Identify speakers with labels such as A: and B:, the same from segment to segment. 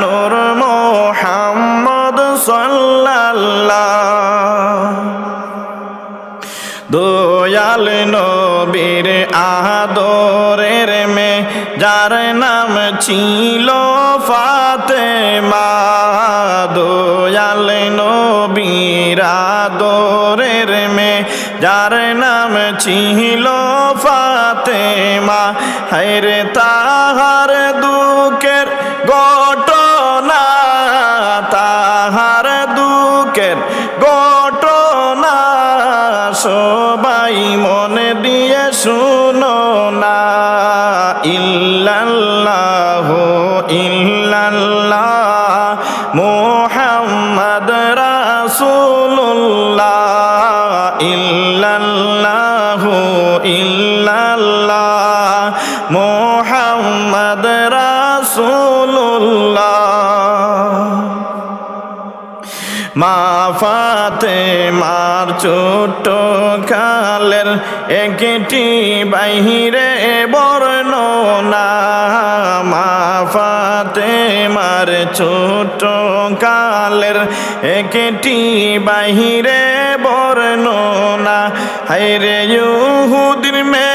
A: নূর মোহাম্মদ সাল্লাল্লাহ। দয়াল নবীর আদরের মে যার নাম ছিল ফাতেমা। দয়াল নবীর আদরের মে যার নাম ছিল ফাতেমা। হায়রে তাহার মা ফাতে মার ছোট কালের একটি বাহিরে বর্ণনা। মা ফাতে মার ছোট কালের একটি বাহিরে বর্ণনা। হাইরে ইহুদির মেয়ে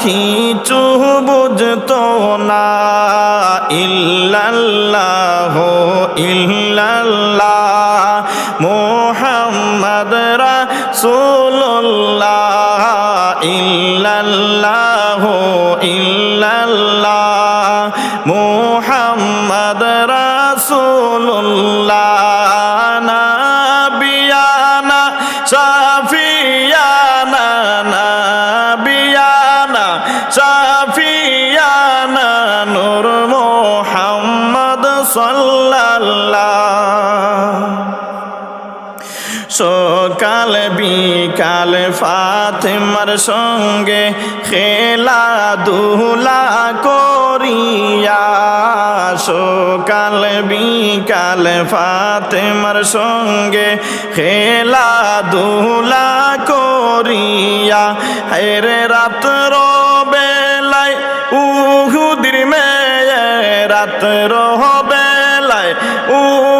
A: তো চুহ বুঝতো না সকাল বিকাল ফাতেমার সঙ্গে খেলা দুলা করিয়া সকাল বিকাল ফাতেমার সঙ্গে খেলা দুলা করিয়া হেরে রাত্র বেলায় উহুদির মেয়ে রাত্র বেলায় মেয়ে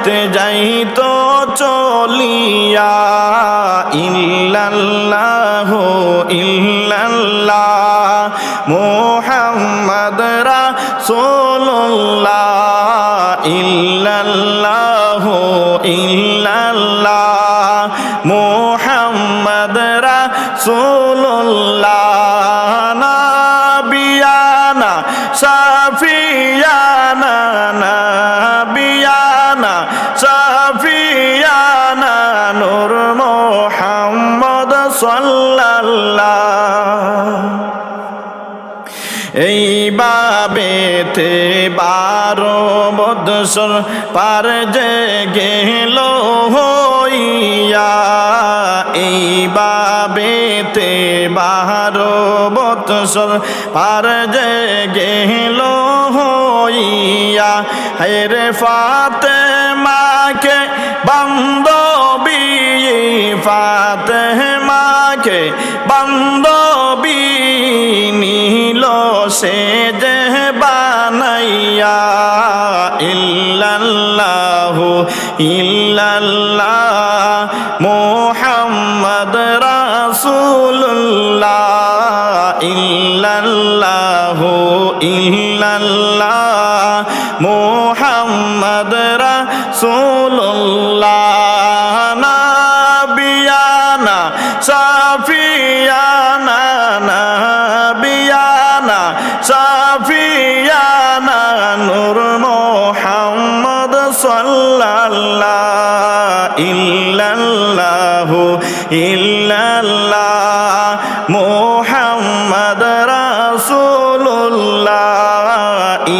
A: বাড়িতে যাইতো চলিয়া ইল্লাল্লাহ ইল্লাল্লাহ মোহাম্মদ রাসূলুল্লাহ ইল্লাল্লাহ ইল্লাল্লাহ মোহাম্মদ রাসূলুল্লাহ। এই বাবেতে বারো বৎসর পার যে গেল হইয়া, এই বাবেতে বারো বৎসর পার যে গেল হইয়া, হেরে ফাতে মাকে বান্ধবী ফাতে মাকে বান্ধবী সে বানাইয়া ইল্লাল্লাহ মোহাম্মদ রাসূলুল্লাহ। মোহাম্মদ রাসূলুল্লাহ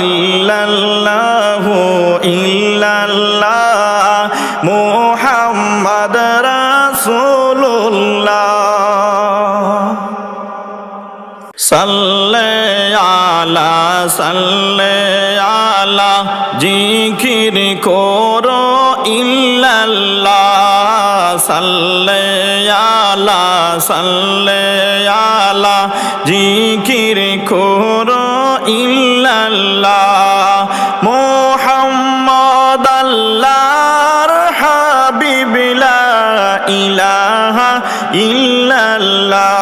A: ইল্লাল্লাহু মোহাম্মদ রাসূলুল্লাহ। সাল্লে আলা সাল্লে আলা সাল্লে আলা সাল্লে আলা জিকির করো ইল্লাল্লাহ মোহাম্মদ আল্লাহর হাবিবিলা ইলাহা ইল্লাল্লাহ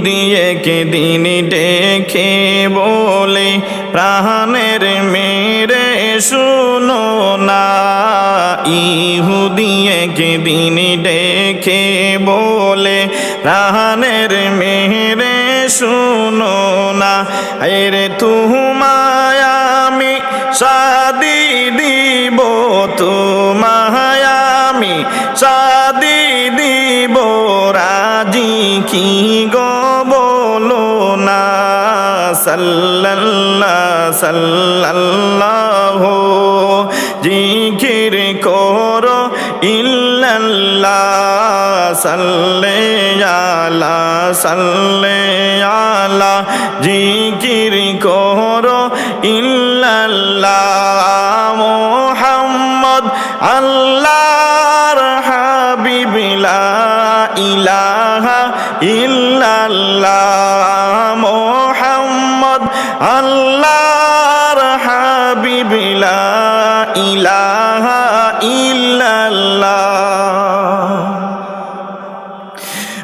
A: ইহুদিয়েকে দিন ডেকে বলে, প্রাণের মেরে শুনো না। ইহুদিয়েকে দিন ডেকে বলে, প্রাণের মেরে শুনো না। এরে তুমায় আমি সাদি দিব তোমায় আমি সাদি দিব। রাজি কি গো সাল্লাল্লাহ সাল্লাল্লাহ জিকির করো ইল্লাল্লাহ, সাল্লে আলা সাল্লে আলা, জিকির করো ইল্লাল্লাহ মোহাম্মদ, আল্লাহর হাবিবিলা ইলাহা ইল্লাল্লাহ। আল্লাহর হাবিবিলা ইলাহা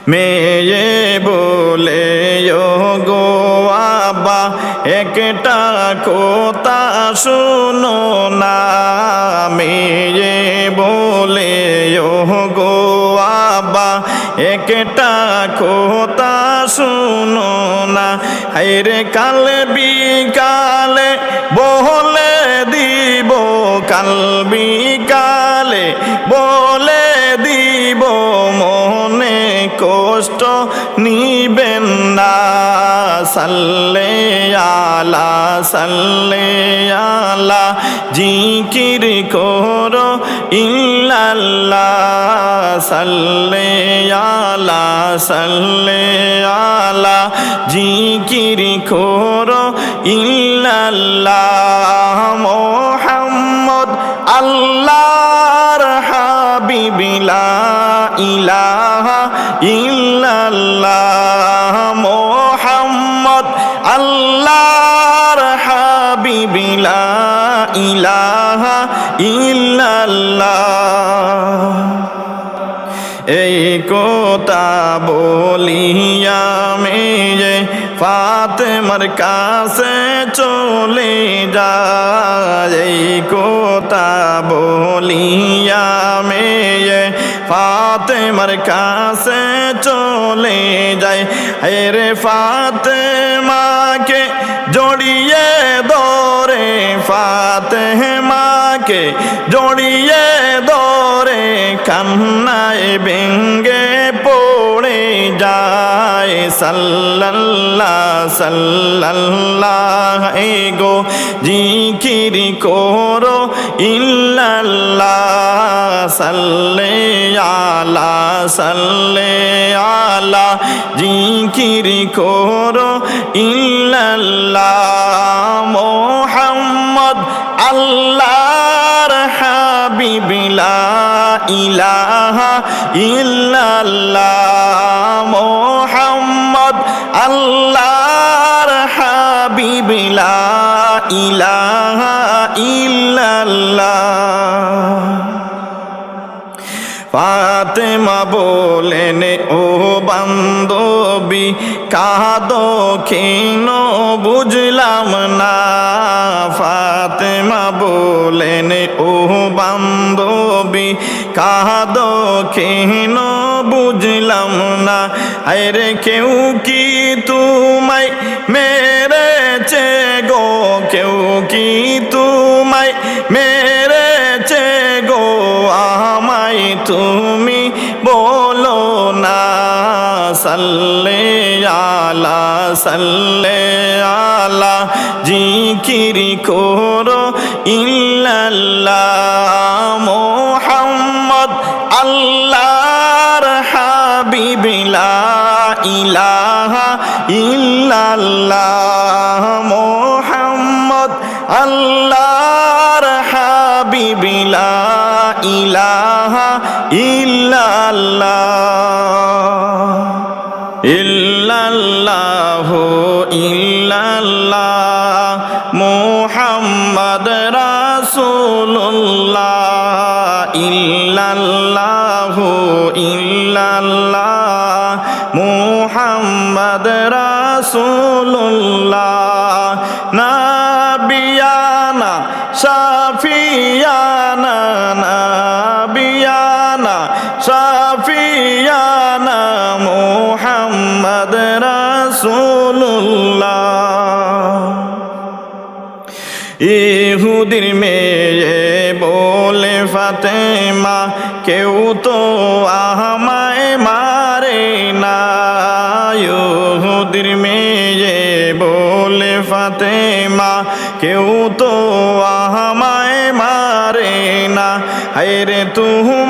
A: মেয়ে বলে একটা কথা শুনো না। মেয়ে বলে গো একটা কথা শুনো না। হাইরে কাল বিকালে বলে দিব কাল বিকালে বলে দিব। মনে কষ্ট নিবেন না। সাল্লে আলা সাল্লে আলা। জিকির করো ইল্লাল্লাহ। সাল্লে আলা সাল্লে আলা। জিকির করো ইল্লাল্লাহ। মোহাম্মদ আল্লাহর হাবিবিলা ইলাহা ইল্লাল্লাহ ফাতেমার কাছে চলে যায় কথা বলিয়া মেয়ে ফাতেমার কাছে চলে যায়। রে ফাতেমাকে জড়িয়ে ধরে, ফাতেমাকে জড়িয়ে ধরে কান্নায় বেঙ্গে সাল্লাল্লাহ সাল্লাল্লাহ গো জিকির করো, ইল্লাল্লাহ, সাল্লে আলা সাল্লে আলা, জিকির করো, ইল্লাল্লাহ, মোহাম্মদ, আল্লাহর হাবিবিলা ইলাহা ইল্লাল্লাহ। আল্লাহর হাবিবিলা ইলাহা ইল্লাল্লাহ। ফাতেমা বলেন, ও বান্ধবী, কাদো কেন? বুঝলাম না। ফাতেমা বলেন, ও বান্ধবী, কাদো কেন? বুঝলাম না। আরে কেউ কি তোমায় মেরেছে গো? কেউ কি তোমায় মেরেছে গো? আমায় তুমি বলো না। সাল্লে আলা সাল্লে আলা। জিকির করো ইল্লাল্লাহ। ইলাহা ইল্লাল্লাহ মোহাম্মদ আল্লাহর হাবিবিলা ইলাহা ইল্লাল্লাহ ইল্লাল্লাহ ইল্লাল্লাহ মুহাম্মদ রাসূলুল্লাহ ইল্লাল্লাহ ইল্লাল্লাহ মুহাম্মদ রাসূলুল্লাহ, নাবিয়ানা, শাফিয়ানা নাবিয়ানা, শাফিয়ানা মুহাম্মদ রাসূলুল্লাহ। ইহুদির মেয়ে বলে ফাতেমা, কেউ তো আমায় ফাতেমা কেউ তো আমায় মারে না। হায়রে তুমাকে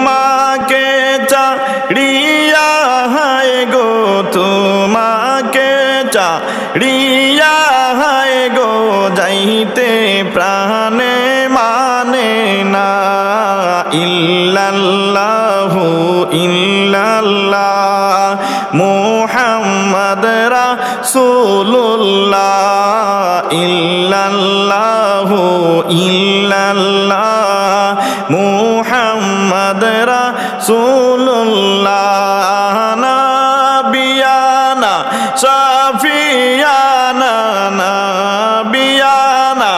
A: ইল্লাল্লাহু ইল্লাল্লাহ মুহাম্মদ রাসূলুল্লাহ নাবিয়ানা শাফিয়ানা নাবিয়ানা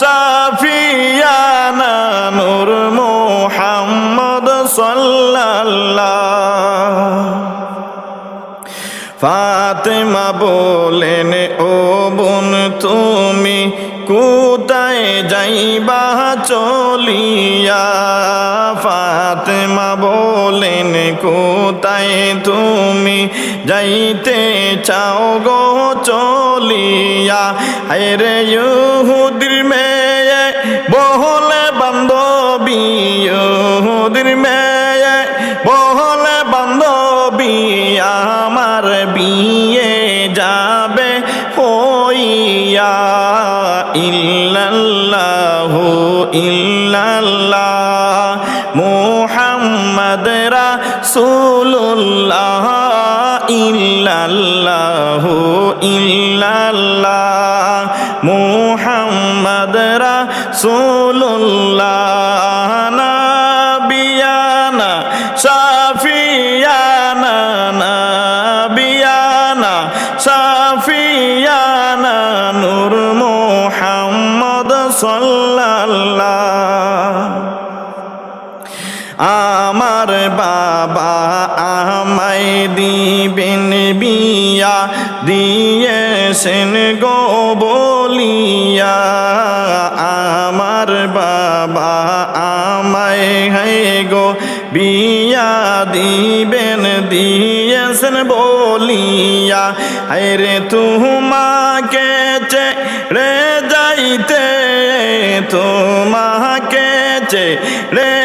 A: শাফিয়ানা নূর মুহাম্মদ সাল্লাল্লাহ ফাতেমা বোন তুমি কোথায় যাইবা? চলিয়া ফাতেমা বলেন, কোথায় তুমি যাইতে চাও গো? চলিয়া হায়রে ইহুদির মেয়ে। ইল্লাল্লাহু ইল্লাল্লাহ মুহাম্মদ রাসূলুল্লাহ ইল্লাল্লাহু। সাল্লাল্লাহ। আমার বাবা আমায় দিবেন বিয়া, দিয়েছেন গো বলিয়া। আমার বাবা আমায় হে গো বিয়া দিবেন, দিয়েছেন বলিয়া। রে, তোমাকে রে যাইতে তোমাকে রে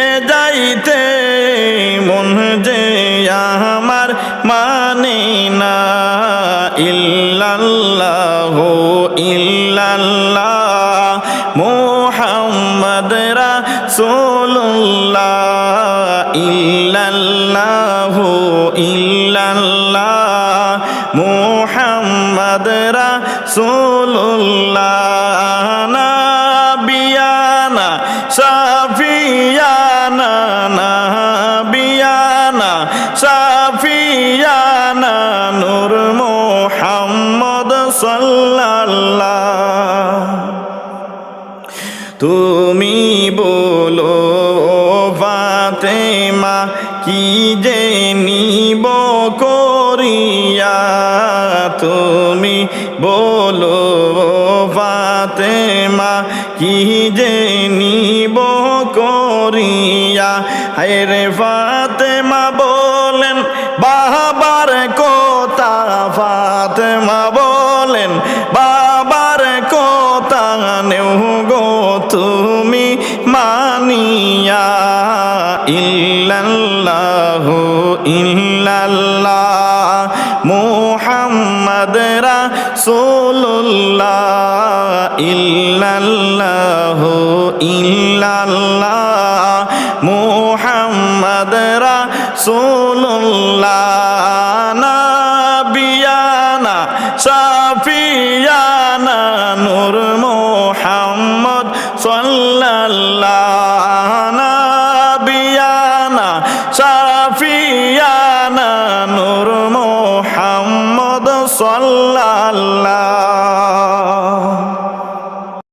A: তুমি বলো ফাতেমা, কি যে নিব করিয়া তুমি বলো ফাতেমা, কি যে নিব করিয়া? হায়রে ফাতেমা মুহাম্মদ রাসূলুল্লাহ ইল্লাল্লাহ ইল্লাল্লাহ।